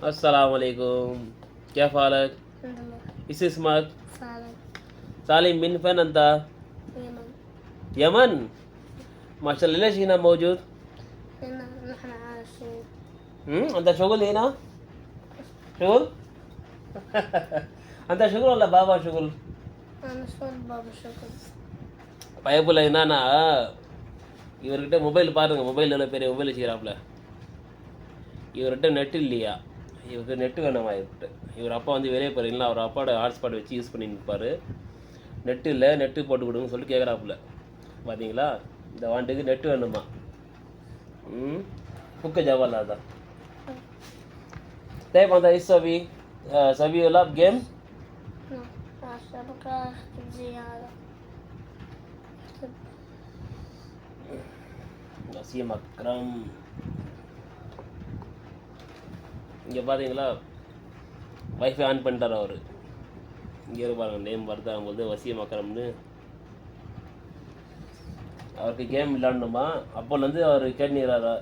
अस्सलाम वालेकुम क्या फालक इस इसमत सालिम बिन फन अंता यमन माशा लेना शीना मौजूद अंत शुगल है ना शुगल अंत शुगल वाला बाबा शुगल பயப்புல என்னன்னா இவர்கிட்ட மொபைல் பாருங்க மொபைல் எவ்வளோ பெரிய மொபைல் வச்சுக்கிறாப்புல இவர்கிட்ட நெட் இல்லையா இவருக்கு நெட்டு வேணாமா இவர்கிட்ட இவர் அப்பா வந்து வெளியே போகிறீங்களா அவர் அப்பாவோட ஹாட்ஸ்பாட் வச்சு யூஸ் பண்ணி நிற்பார் நெட்டு இல்லை நெட்டு போட்டு கொடுங்கன்னு சொல்லிட்டு கேட்குறாப்புல பார்த்தீங்களா இந்த வாண்டுக்கு நெட்டு வேணுமா ம் புக்க ஜவாலா தான் طيب انت ايش تسوي؟ آه، سوي لعب جيم؟ عشان இங்கே பார்த்தீங்களா வைஃபை ஆன் பண்ணிட்டார் அவர். இங்கே பாருங்கள் நேம் வருதாகும் போது வசியம் அக்ரம்னு அவருக்கு கேம் விளாடணுமா அப்போலேருந்து அவர் கேட்டுக்கிறாரா